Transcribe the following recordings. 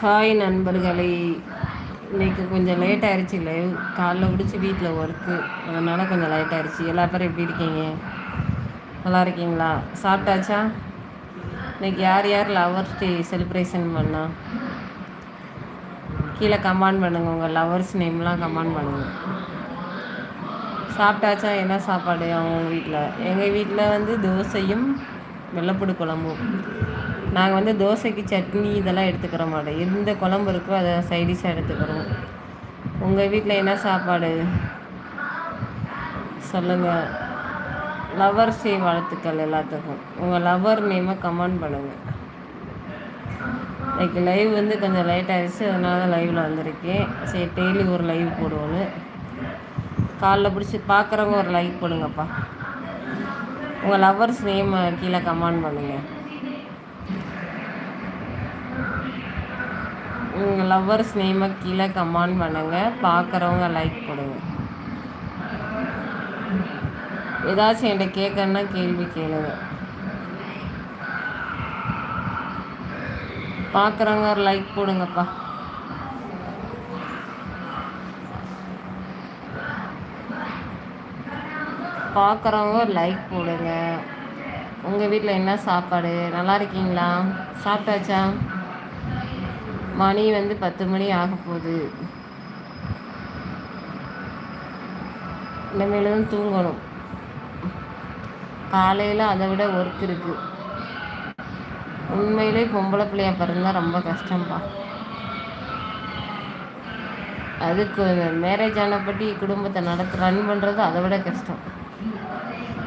Hi நண்பர்களே. இன்னைக்கு கொஞ்சம் லேட் ஆயிடுச்சு லைவ் காலைல பிடிச்சி வீட்டில் ஒர்க்கு அதனால் கொஞ்சம் லேட் ஆயிடுச்சு எல்லா பேரும் எப்படி இருக்கீங்க? நல்லா இருக்கீங்களா? சாப்பிட்டாச்சா? இன்னைக்கு யார் யார் லவர்ஸ் டே செலிப்ரேஷன் பண்ணா? கீழே கமெண்ட் பண்ணுங்கள் உங்கள் லவர்ஸ் நேம்லாம் கமெண்ட் பண்ணுங்கள் சாப்பிட்டாச்சா? என்ன சாப்பாடு அவங்க வீட்டில் எங்கள் வீட்டில் வந்து தோசையும் வெள்ளப்பூடு குழம்பும். நாங்கள் வந்து தோசைக்கு சட்னி இதெல்லாம் எடுத்துக்கிற மாட்டோம். எந்த குழம்பு இருக்கோ அதை சைடிஷாக எடுத்துக்கிறோம் உங்கள் வீட்டில் என்ன சாப்பாடு? சொல்லுங்கள் லவர் சே வாழ்த்துக்கள் எல்லாத்துக்கும். உங்கள் லவர் நேமை கமெண்ட் பண்ணுங்கள் இன்னைக்கு லைவ் வந்து கொஞ்சம் லேட் ஆகிடுச்சு அதனால தான் லைவில் வந்திருக்கேன். சரி டெய்லி ஒரு லைவ் போடுவோன்னு காலைல பிடிச்சி பார்க்குறவங்க ஒரு லைக் போடுங்கப்பா. உங்கள் லவ்வர்ஸ் நேம் கீழே கமெண்ட் பண்ணுங்கள் லவ்வர்ஸ் நேமை கீழே கமெண்ட் பண்ணுங்கள் பார்க்குறவங்க லைக் போடுங்க ஏதாச்சும் என்கிட்ட கேட்கணுன்னா கேள்வி கேளுங்க. பார்க்குறவங்க ஒரு லைக் போடுங்கப்பா பார்க்குறவங்க ஒரு லைக் போடுங்க உங்கள் வீட்டில் என்ன சாப்பாடு? நல்லா இருக்கீங்களா? சாப்பிட்டாச்சா? மணி வந்து பத்து மணி ஆக போகுது. இனிமேல் தான் தூங்கணும். காலையில் அதை விட ஒர்க் இருக்குது உண்மையிலே பொம்பளை பிள்ளையா பிறந்தா ரொம்ப கஷ்டம்ப்பா அதுக்கு மேரேஜ் ஆனப்பட்டி குடும்பத்தை நடத்து ரன் பண்ணுறது அதை விட கஷ்டம்.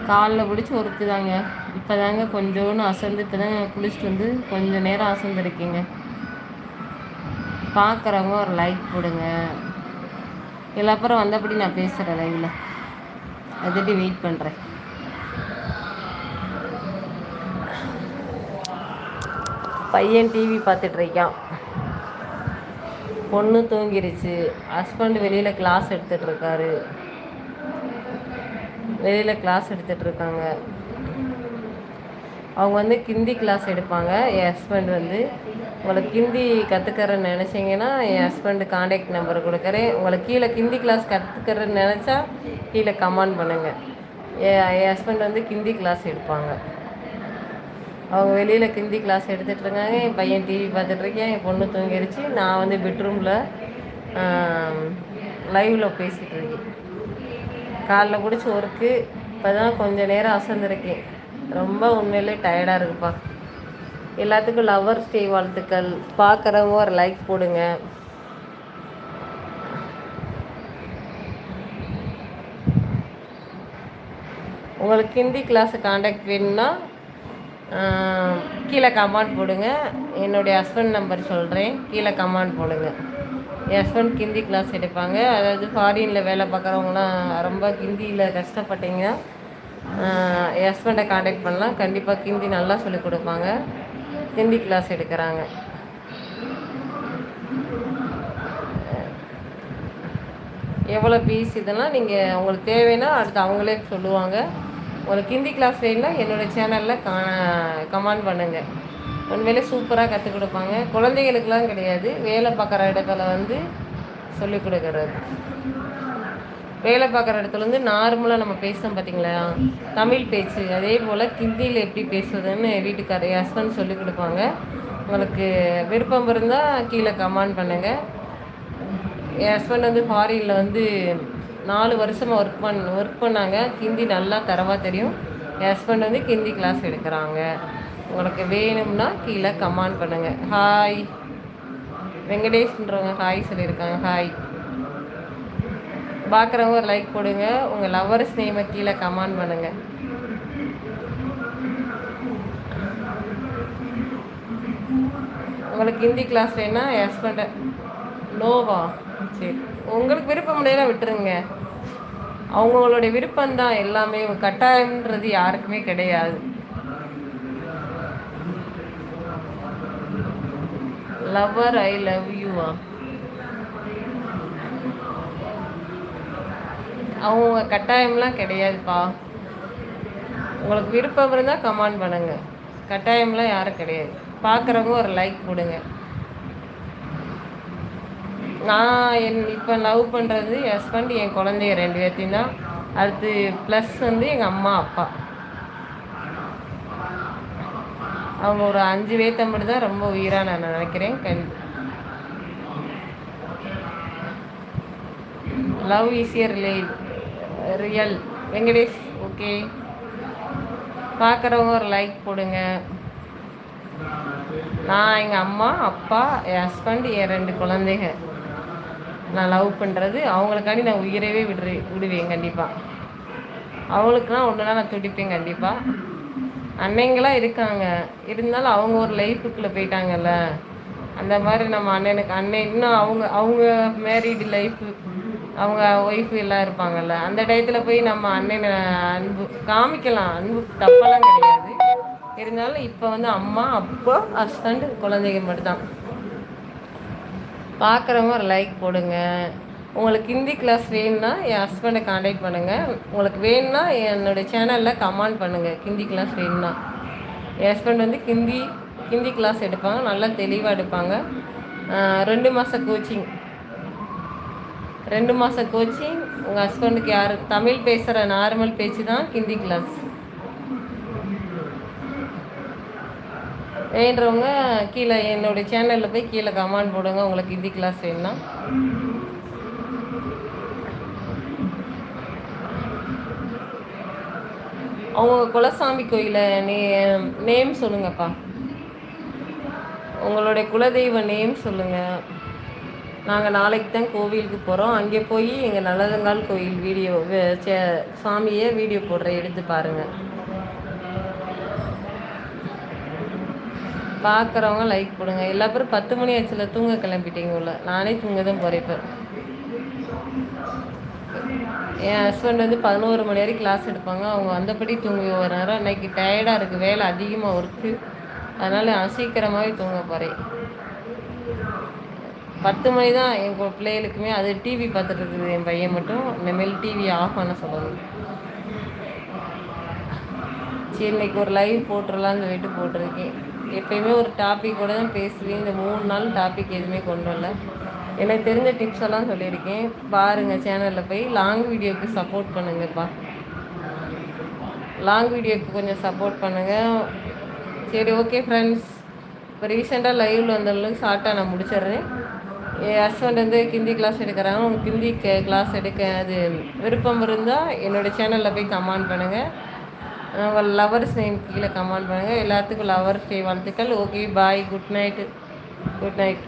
காலில் பிடிச்சி ஒர்க்கு தாங்க. இப்போ தாங்க கொஞ்சோன்னு அசந்து இப்போ தாங்க குளிச்சுட்டு வந்து கொஞ்சம் நேரம் அசந்துருக்கீங்க. பார்க்குறவங்க ஒரு லைக் போடுங்க இல்லை அப்புறம் வந்தபடி நான் பேசுகிறேன் லைவில் அதுட்டு வெயிட் பண்ணுறேன் பையன் டிவி பார்த்துட்ருக்கான் பொண்ணு தூங்கிருச்சு. ஹஸ்பண்ட் வெளியில் கிளாஸ் எடுத்துகிட்ருக்காரு வெளியில் கிளாஸ் எடுத்துகிட்ருக்காங்க அவங்க வந்து கிந்தி கிளாஸ் எடுப்பாங்க. என் ஹஸ்பண்ட் வந்து உங்களுக்கு ஹிந்தி கற்றுக்கறன்னு நினச்சிங்கன்னா என் ஹஸ்பண்டு காண்டாக்ட் நம்பர் கொடுக்குறேன். உங்களுக்கு கீழே ஹிந்தி கிளாஸ் கற்றுக்கறன்னு நினச்சா கீழே கமெண்ட் பண்ணுங்கள் என் என் ஹஸ்பண்ட் வந்து ஹிந்தி கிளாஸ் எடுப்பாங்க. அவங்க வெளியில் ஹிந்தி கிளாஸ் எடுத்துகிட்ருக்காங்க என் பையன் டிவி பார்த்துட்ருக்கேன் என் பொண்ணு தூங்கிடுச்சு நான் வந்து பெட்ரூமில் லைவில் பேசிகிட்டு இருக்கேன். காலைல பிடிச்சி ஒர்க்கு இப்போ தான் கொஞ்சம் நேரம் அசந்துருக்கேன். ரொம்ப உண்மையிலே டயர்டாக இருக்குப்பா. எல்லாத்துக்கும் லவ்வர்ஸ் டே வாழ்த்துக்கள். பார்க்குறவங்க ஒரு லைக் போடுங்க. உங்களுக்கு ஹிந்தி கிளாஸு காண்டாக்ட் வேணும்னா கீழே கமெண்ட் போடுங்க. என்னுடைய ஹஸ்பண்ட் நம்பர் சொல்கிறேன் கீழே கமெண்ட் போடுங்க. என் ஹஸ்பண்ட் ஹிந்தி கிளாஸ் எடுப்பாங்க. அதாவது ஃபாரினில் வேலை பார்க்குறவங்களாம் ரொம்ப ஹிந்தியில் கஷ்டப்பட்டீங்கன்னா என் ஹஸ்பண்டை காண்டாக்ட் பண்ணலாம். கண்டிப்பாக ஹிந்தி நல்லா சொல்லிக் கொடுப்பாங்க. ஹிந்தி கிளாஸ் எடுக்கிறாங்க. எவ்வளோ ஃபீஸ் இதெல்லாம் நீங்கள் உங்களுக்கு தேவைன்னா அடுத்து அவங்களே சொல்லுவாங்க. உங்களுக்கு ஹிந்தி கிளாஸ் வேணுன்னா என்னோடய சேனலில் கா கமெண்ட் பண்ணுங்கள் உண்மையிலே சூப்பராக கற்றுக் கொடுப்பாங்க. குழந்தைகளுக்கெலாம் கிடையாது. வேலை பார்க்குற இடத்துல வந்து சொல்லிக் கொடுக்குறது. வேலை பார்க்குற இடத்துல வந்து நார்மலாக நம்ம பேசுகிறோம் பார்த்தீங்களா தமிழ் பேச்சு அதே போல் ஹிந்தியில் எப்படி பேசுவதுன்னு வீட்டுக்கார ஹஸ்பண்ட் சொல்லிக் கொடுப்பாங்க. உங்களுக்கு விருப்பம் இருந்தால் கீழே கமெண்ட் பண்ணுங்கள் என் ஹஸ்பண்ட் வந்து ஃபாரினில் வந்து நாலு வருஷமாக ஒர்க் பண் ஒர்க் பண்ணாங்க. ஹிந்தி நல்லா தரவாக தெரியும். என் ஹஸ்பண்ட் வந்து ஹிந்தி கிளாஸ் எடுக்கிறாங்க. உங்களுக்கு வேணும்னா கீழே கமெண்ட் பண்ணுங்கள் ஹாய் வெங்கடேஷ்ன்றவங்க ஹாய் சொல்லியிருக்காங்க. ஹாய் பார்க்குறவங்க ஒரு லைக் போடுங்க. உங்கள் லவ்வர்ஸ் நேமை கீழே கமெண்ட் பண்ணுங்கள் உங்களுக்கு ஹிந்தி கிளாஸ் வேணா ஹஸ்பண்டை நோவா சரி. உங்களுக்கு விருப்பம் முடியலாம் விட்டுருங்க. அவங்களுடைய விருப்பம்தான் எல்லாமே. கட்டாயம்ன்றது யாருக்குமே கிடையாது. லவ்வர் ஐ லவ் யூவா அவங்க கட்டாயம்லாம் கிடையாதுப்பா. உங்களுக்கு விருப்பம் இருந்தால் கமெண்ட் பண்ணுங்கள் கட்டாயம்லாம் யாரும் கிடையாது. பார்க்குறவங்க ஒரு லைக் கொடுங்க. நான் என் இப்போ லவ் பண்ணுறது ஹஸ்பண்ட் என் குழந்தைய ரெண்டு பேர்த்தையும் தான். அடுத்து ப்ளஸ் வந்து எங்கள் அம்மா அப்பா. அவங்க ஒரு அஞ்சு பேர்த்த மட்டும் தான் ரொம்ப உயிராக நான் நினைக்கிறேன். கண் love easier really real Venkatesh okay பார்க்குறவங்க ஒரு லைக் போடுங்க. நான் எங்கள் அம்மா அப்பா என் ஹஸ்பண்ட் என் ரெண்டு குழந்தைங்க. நான் லவ் பண்ணுறது அவங்களுக்காண்டி நான் உயிரவே விடுற விடுவேன் கண்டிப்பாக அவங்களுக்குலாம் ஒன்றுனா நான் துடிப்பேன் கண்டிப்பாக அன்னைங்களாம் இருக்காங்க. இருந்தாலும் அவங்க ஒரு லைஃபுக்குள்ளே போயிட்டாங்கல்ல. அந்த மாதிரி நம்ம அண்ணனுக்கு அண்ணன் இன்னும் அவங்க அவங்க மேரீடு லைஃபு அவங்க ஒய்ஃபு எல்லாம் இருப்பாங்கல்ல அந்த டயத்தில் போய் நம்ம அண்ணனை அன்பு காமிக்கலாம். அன்பு தப்பெல்லாம் கிடையாது. இருந்தாலும் இப்போ வந்து அம்மா அப்பா ஹஸ்பண்டு குழந்தைங்க மட்டும்தான். பார்க்குறவங்க ஒரு லைக் போடுங்க. உங்களுக்கு ஹிந்தி கிளாஸ் வேணும்னா என் ஹஸ்பண்டை காண்டாக்ட் பண்ணுங்கள் உங்களுக்கு வேணும்னா என்னுடைய சேனலில் கமெண்ட் பண்ணுங்கள் ஹிந்தி கிளாஸ் வேணும்னா. என் ஹஸ்பண்ட் வந்து ஹிந்தி ஹிந்தி கிளாஸ் எடுப்பாங்க. நல்லா தெளிவாக எடுப்பாங்க. ரெண்டு மாதம் கோச்சிங் ரெண்டு மாதம் கோச்சிங் உங்கள் ஹஸ்பண்டுக்கு யார் தமிழ் பேசுகிற நார்மல் பேச்சு தான் ஹிந்தி கிளாஸ் வேண்டவங்க கீழே என்னுடைய சேனலில் போய் கீழே கமெண்ட் போடுங்க உங்களுக்கு ஹிந்தி கிளாஸ் வேணும்னா. அவங்க குலசாமி கோயிலை நே நேம் சொல்லுங்கப்பா. உங்களுடைய குலதெய்வ நேம் சொல்லுங்கள் நாங்கள் நாளைக்கு தான் கோவிலுக்கு போகிறோம் அங்கே போய் எங்கள் நல்லதங்கால் கோயில் வீடியோ சாமியே வீடியோ போடுற எடுத்து பாருங்கள் பார்க்குறவங்க லைக் போடுங்க எல்லா பேரும் பத்து மணி ஆச்சுல தூங்க கிளம்பிட்டீங்க உள்ள நானே தூங்க தான் போகிறேன் இப்போ. என் ஹஸ்பண்ட் வந்து பதினோரு மணி வரைக்கும் கிளாஸ் எடுப்பாங்க. அவங்க வந்தபடி தூங்கி ஒரு நேரம் இன்றைக்கி டயர்டாக இருக்குது வேலை அதிகமாக ஒர்க்கு அதனால் நான் சீக்கிரமாகவே தூங்க போகிறேன் பத்து மணி தான் எங்கள் பிள்ளைகளுக்குமே அது டிவி பார்த்துட்டு இருக்குது என் பையன் மட்டும். இனிமேல் டிவி ஆஃப் பண்ண சொல்லணும். சரி இன்னைக்கு ஒரு லைவ் போட்டுடலான்னு சொல்லிட்டு போட்டிருக்கேன். எப்பயுமே ஒரு டாபிக் கூட தான் பேசுவேன். இந்த மூணு நாள் டாபிக் எதுவுமே கொண்டு வரல. எனக்கு தெரிஞ்ச டிப்ஸ் எல்லாம் சொல்லியிருக்கேன். பாருங்கள் சேனலில் போய் லாங் வீடியோவுக்கு சப்போர்ட் பண்ணுங்கப்பா. லாங் வீடியோவுக்கு கொஞ்சம் சப்போர்ட் பண்ணுங்கள் சரி ஓகே ஃப்ரெண்ட்ஸ் இப்போ ரீசெண்டாக லைவில் வந்தாலும் ஷார்ட்டாக நான் முடிச்சிடுறேன். என் ஹஸ்பண்ட் வந்து ஹிந்தி கிளாஸ் எடுக்கிறாங்க. உங்களுக்கு ஹிந்தி கிளாஸ் எடுக்க அது விருப்பம் இருந்தால் என்னோடய சேனலில் போய் கமெண்ட் பண்ணுங்கள் உங்கள் லவர்ஸ் நேம் கீழே கமெண்ட் பண்ணுங்கள் எல்லாத்துக்கும் லவர்ஸ் டே வாழ்த்துக்கள். Okay bye good night good night